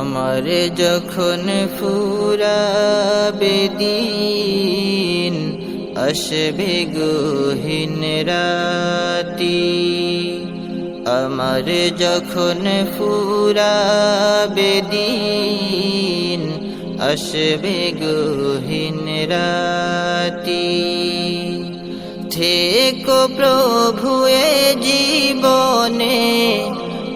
আমার যখন ফুরাবে দিন আসবে গহীন রাতি, আমার যখন ফুরাবে দিন আসবে গহীন রাতি। থেকো প্রভু এ জীবনে,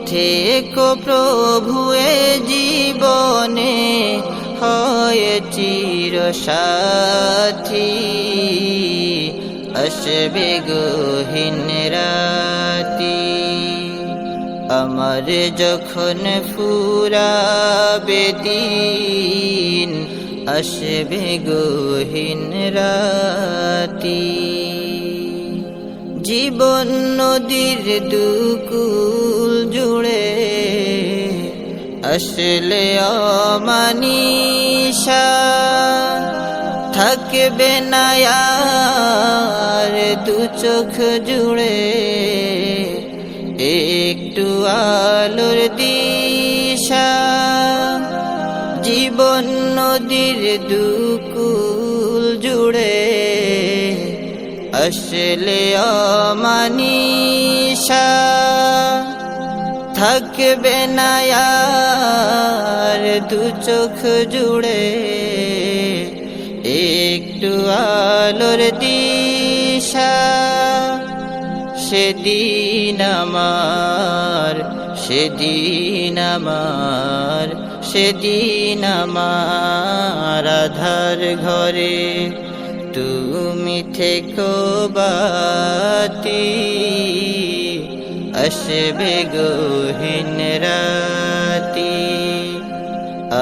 থেকো প্রভু এ জীবনে, হয় চির সাথী। আসবে গহীন রাতি, আমার যখন ফুরাবে দিন, আসবে গহীন রাতি। জীবন নদীর দুকুল জুড়ে আসলে অমানিসা থাকবে না আর দু চোখ জুড়ে। একটু আলোর দিশা, জীবন নদীর দুকুল জুড়ে। আসলে অমানিসা থাকবে না আর দু চোখ জুড়ে। একটু আলোর দিশা, সেদিন আমার সেদিন আমার সেদিন আমার আধার ঘরে। তুমি থেকো বাতি, আসবে গহীন রাতি।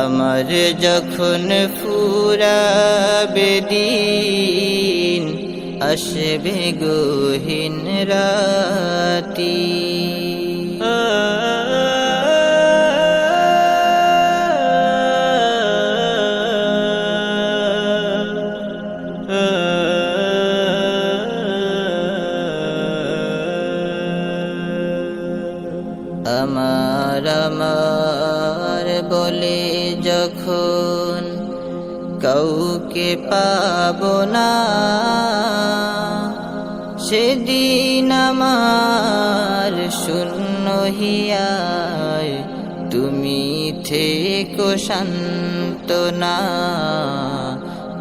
আমার যখন ফুরাবে দিন আসবে গহীন রাতি। আমার আমার বলে যখন কাউকে পাব না, সেদিন আমার শূন্য হিয়ায় তুমি থেকো শান্ত না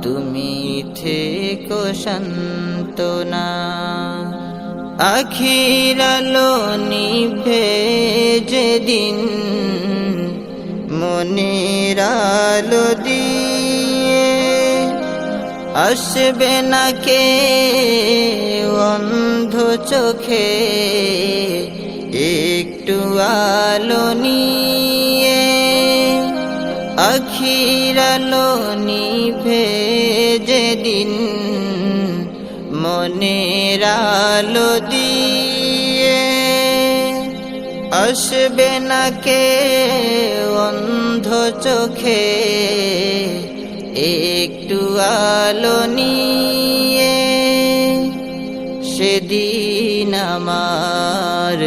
তুমি থেকো শান্ত না আখিরালো নিভে যেদিন মনের আলো দিয়ে আসবে না কে অন্ধ চোখে একটু আলো নিয়ে আখিরালো নিভে যেদিন মনের আলো দিয়ে আসবে না কে চোখে একটু আলো নিয়ে সেদিন আমার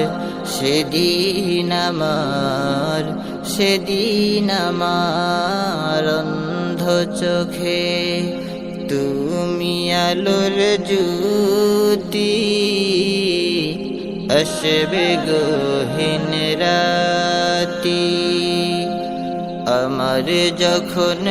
সেদিন আমার সেদিন আমার অন্ধ চোখে তুমি আলোর জ্যোতি আসবে গহীন রাতি। আমার যখন